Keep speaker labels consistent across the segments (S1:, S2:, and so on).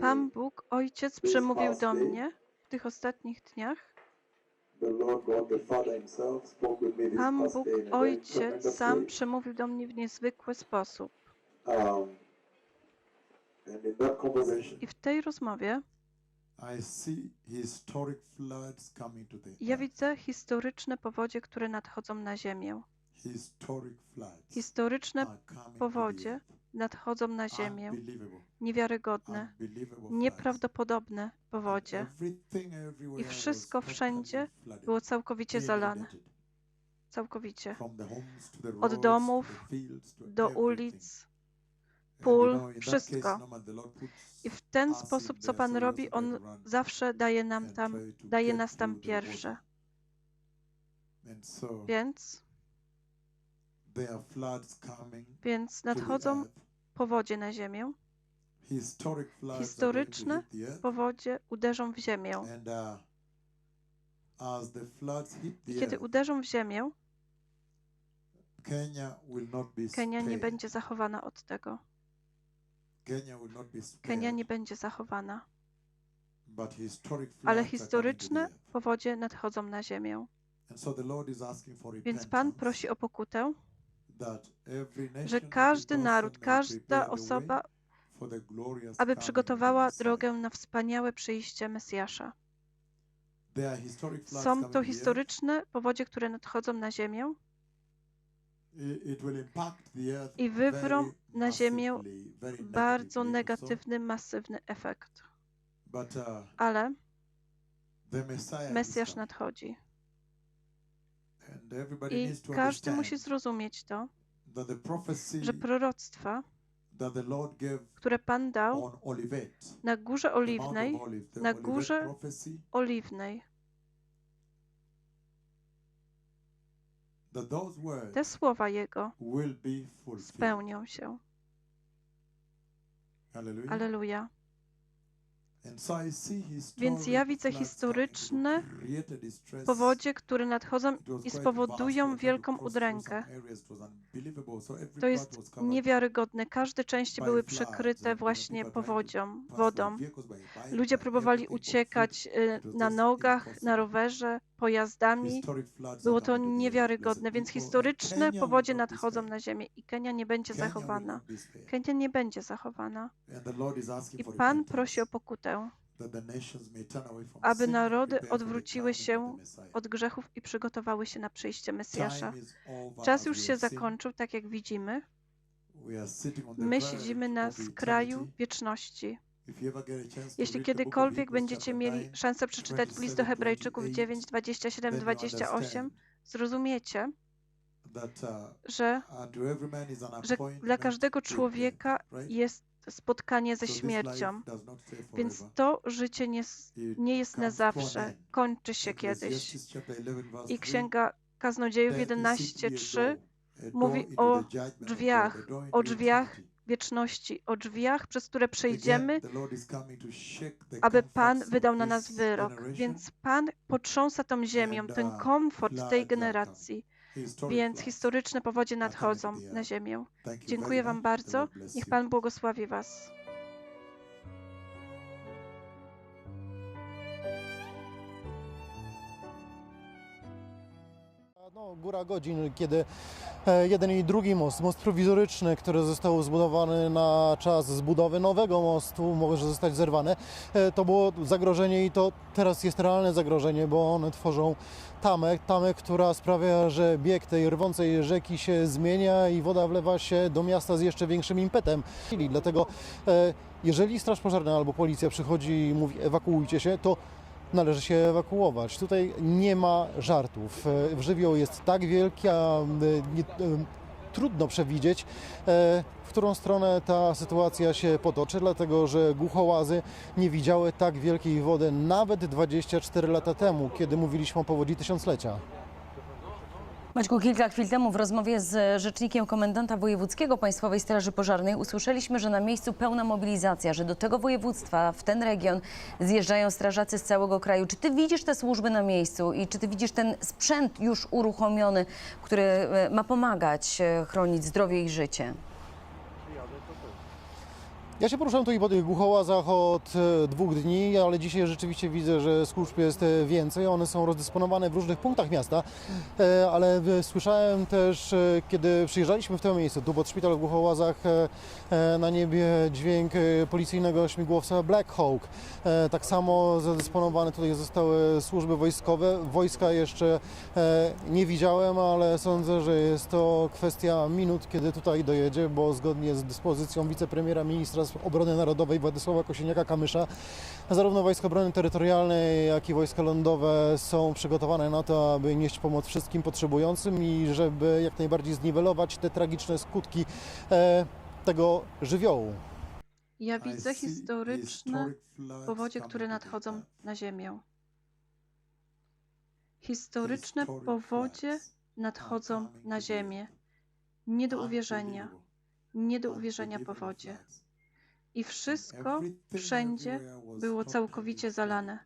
S1: Pan Bóg, Ojciec, przemówił do mnie w tych ostatnich dniach. Pan Bóg, Ojciec, sam przemówił do mnie w niezwykły sposób.
S2: Um,
S1: I w tej rozmowie ja widzę historyczne powodzie, które nadchodzą na ziemię. Historyczne powodzie. Nadchodzą na ziemię. Niewiarygodne, nieprawdopodobne powodzie. I wszystko wszędzie było całkowicie zalane. Całkowicie. Od domów Do ulic. Pól, wszystko.
S3: puts
S1: I w ten sposób, co Pan robi, On zawsze daje nam tam, daje nas tam pierwsze. Więc, więc nadchodzą. Powodzie na ziemię. Historyczne powodzie uderzą w ziemię.
S3: Uh,
S1: I kiedy uderzą w ziemię, Kenia nie będzie zachowana od tego. Kenia nie będzie zachowana. Ale historyczne powodzie nadchodzą na ziemię. Więc Pan prosi o pokutę, że każdy naród, każda osoba, aby przygotowała drogę na wspaniałe przyjście Mesjasza. Są to historyczne powodzie, które nadchodzą na ziemię i wywrą na ziemię bardzo negatywny, masywny efekt.
S3: Uh,
S1: Ale Mesjasz nadchodzi. I każdy musi zrozumieć to, że proroctwa, które Pan dał na Górze Oliwnej, na górze Oliwnej, te słowa Jego spełnią się. Aleluja. Więc ja widzę historyczne. Powodzie, które nadchodzą i spowodują wielką udrękę. To jest niewiarygodne. Każde części
S3: by
S1: były przykryte właśnie powodzią, wodą. Ludzie próbowali uciekać y, na nogach, na rowerze, pojazdami. Było to niewiarygodne, więc historyczne powodzie nadchodzą na ziemię i Kenia nie będzie zachowana. Kenia nie będzie zachowana. I Pan prosi o pokutę, aby narody odwróciły się od grzechów i przygotowały się na przyjście Mesjasza. Czas
S3: as
S1: już się zakończył, tak jak widzimy. My siedzimy na skraju wieczności. Jeśli kiedykolwiek będziecie mieli
S3: 9,
S1: szansę przeczytać list do
S3: 27,
S1: Hebrajczyków 9,
S3: 28,
S1: 27,
S3: then you
S1: 28,
S3: understand
S1: zrozumiecie,
S3: uh,
S1: że, że dla każdego człowieka jest spotkanie ze śmiercią. Więc to życie nie, nie jest na zawsze, kończy się kiedyś.
S3: Ecclesiastes chapter 11 verse
S1: I
S3: 3,
S1: Księga Kaznodziejów
S3: there is simply a
S1: 11:3
S3: door, a door
S1: mówi o drzwiach, o drzwiach. Wieczności, o drzwiach, przez które przejdziemy, aby Pan wydał na nas wyrok. Więc Pan potrząsa tą ziemią,
S3: And,
S1: ten
S3: uh,
S1: komfort tej generacji. Więc historyczne powodzie nadchodzą na ziemię. Dziękuję Wam bardzo. Niech. Pan błogosławi Was.
S4: No, góra godzin, kiedy e, jeden i drugi most, most prowizoryczny, który został zbudowany na czas zbudowy nowego mostu, może zostać zerwane, e, to było zagrożenie i to teraz jest realne zagrożenie, bo one tworzą tamę, tamę, która sprawia, że bieg tej rwącej rzeki się zmienia i woda wlewa się do miasta z jeszcze większym impetem. Dlatego e, jeżeli Straż Pożarna albo policja przychodzi i mówi ewakuujcie się, to należy się ewakuować. Tutaj nie ma żartów. E, Żywioł jest tak wielki, a e, nie, e, trudno przewidzieć, w którą stronę ta sytuacja się potoczy, dlatego że głuchołazy nie widziały tak wielkiej wody nawet 24 lata temu, kiedy mówiliśmy o powodzi tysiąclecia.
S5: Maćku, kilka chwil temu w rozmowie z rzecznikiem komendanta wojewódzkiego Państwowej Straży Pożarnej usłyszeliśmy, że na miejscu pełna mobilizacja, że do tego województwa, w ten region zjeżdżają strażacy z całego kraju. Czy ty widzisz te służby na miejscu i czy ty widzisz ten sprzęt już uruchomiony, który e, ma pomagać e, chronić zdrowie i życie?
S4: Ja się poruszam tu i po tych głuchołazach od e, dwóch dni, ale dzisiaj rzeczywiście widzę, że służb jest e, więcej. One są rozdysponowane w różnych punktach miasta, E, ale słyszałem też, kiedy przyjeżdżaliśmy w to miejsce, tu pod szpital w głuchołazach, na niebie dźwięk policyjnego śmigłowca Black Hawk. Tak samo zadysponowane tutaj zostały służby wojskowe. Wojska jeszcze nie widziałem, ale sądzę, że jest to kwestia minut, kiedy tutaj dojedzie, bo zgodnie z dyspozycją wicepremiera ministra obrony narodowej Władysława Kosiniaka-Kamysza, zarówno Wojska Obrony Terytorialnej, jak i Wojska Lądowe są przygotowane na to, aby nieść pomoc wszystkim potrzebującym i żeby jak najbardziej zniwelować te tragiczne skutki e, tego żywiołu.
S1: Ja widzę historyczne powodzie, które nadchodzą
S3: Japan.
S1: na ziemię. Historyczne powodzie nadchodzą
S3: coming
S1: na ziemię. Nie do uwierzenia. Nie do uwierzenia powodzie. I wszystko wszędzie było całkowicie zalane.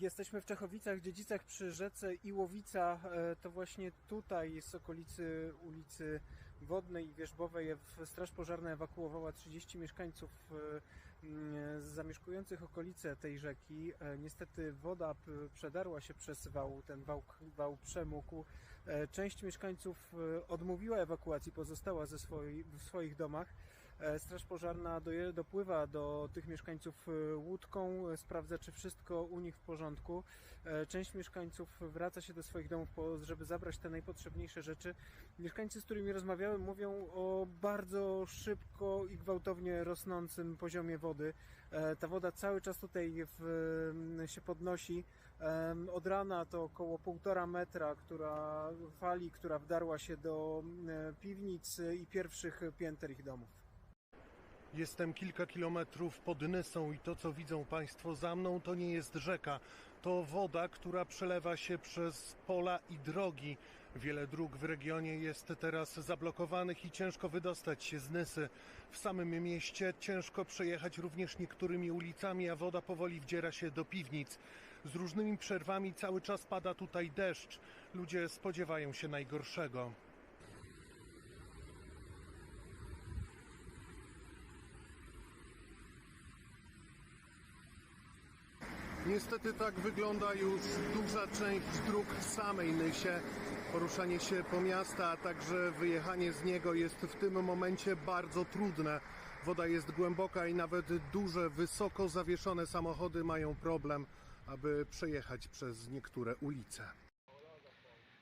S6: Jesteśmy w Czechowicach, Dziedzicach przy rzece Iłowica. E, To właśnie tutaj z okolicy ulicy Wodnej i Wierzbowej Straż Pożarna ewakuowała 30 mieszkańców e, zamieszkujących okolice tej rzeki. E, Niestety woda przedarła się przez wał, ten wał, wał przemógł. Część mieszkańców odmówiła ewakuacji, pozostała ze w swoich domach. E, Straż Pożarna dopływa do tych mieszkańców e, łódką, e, sprawdza, czy wszystko u nich w porządku. Część mieszkańców wraca się do swoich domów, żeby zabrać te najpotrzebniejsze rzeczy. Mieszkańcy, z którymi rozmawiałem, mówią o bardzo szybko i gwałtownie rosnącym poziomie wody. Ta woda cały czas tutaj w, m, się podnosi. Od rana to około półtora metra, która fali, która wdarła się do m, piwnic i pierwszych pięter ich domów.
S7: Jestem kilka kilometrów pod Nysą i to, co widzą Państwo za mną, to nie jest rzeka. To woda, która przelewa się przez pola i drogi. Wiele dróg w regionie jest teraz zablokowanych i ciężko wydostać się z Nysy. W samym mieście ciężko przejechać również niektórymi ulicami, a woda powoli wdziera się do piwnic. Z różnymi przerwami cały czas pada tutaj deszcz. Ludzie spodziewają się najgorszego. Niestety tak wygląda już duża część dróg w samej Nysie. Poruszanie się po miasta, a także wyjechanie z niego jest w tym momencie bardzo trudne. Woda jest głęboka i nawet duże, wysoko zawieszone samochody mają problem, aby przejechać przez niektóre ulice.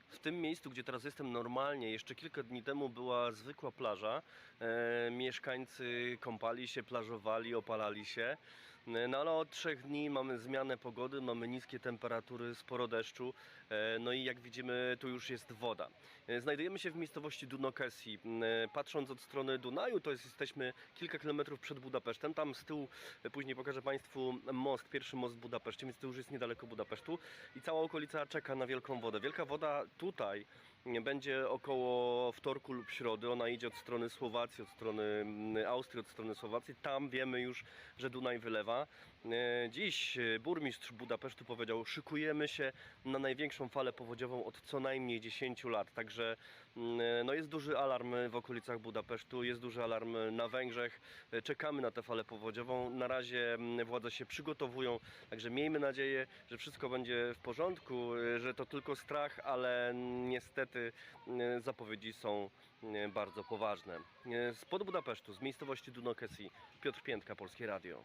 S8: W tym miejscu, gdzie teraz jestem normalnie, jeszcze kilka dni temu była zwykła plaża. E, mieszkańcy kąpali się, plażowali, opalali się. No ale od trzech dni mamy zmianę pogody, mamy niskie temperatury, sporo deszczu. E, no i jak widzimy, tu już jest woda. E, znajdujemy się w miejscowości Dunokesi. E, patrząc od strony Dunaju, to jest, jesteśmy kilka kilometrów przed Budapesztem. Tam z tyłu, później pokażę Państwu most, pierwszy most w Budapeszcie, więc to już jest niedaleko Budapesztu i cała okolica czeka na wielką wodę. Wielka woda tutaj będzie około wtorku lub środy. Ona idzie od strony Słowacji, od strony Austrii, od strony Słowacji. Tam wiemy już, że Dunaj wylewa. E, Dziś e, burmistrz Budapesztu powiedział, szykujemy się na największą falę powodziową od co najmniej 10 lat. Także mm, e, no jest duży alarm w okolicach Budapesztu, jest duży alarm na Węgrzech. Czekamy na tę falę powodziową. Na razie mm, władze się przygotowują, także miejmy nadzieję, że wszystko będzie w porządku, że to tylko strach, ale niestety e, zapowiedzi są bardzo poważne. Spod Budapesztu, z miejscowości Dunokesi, Piotr Piętka, Polskie Radio.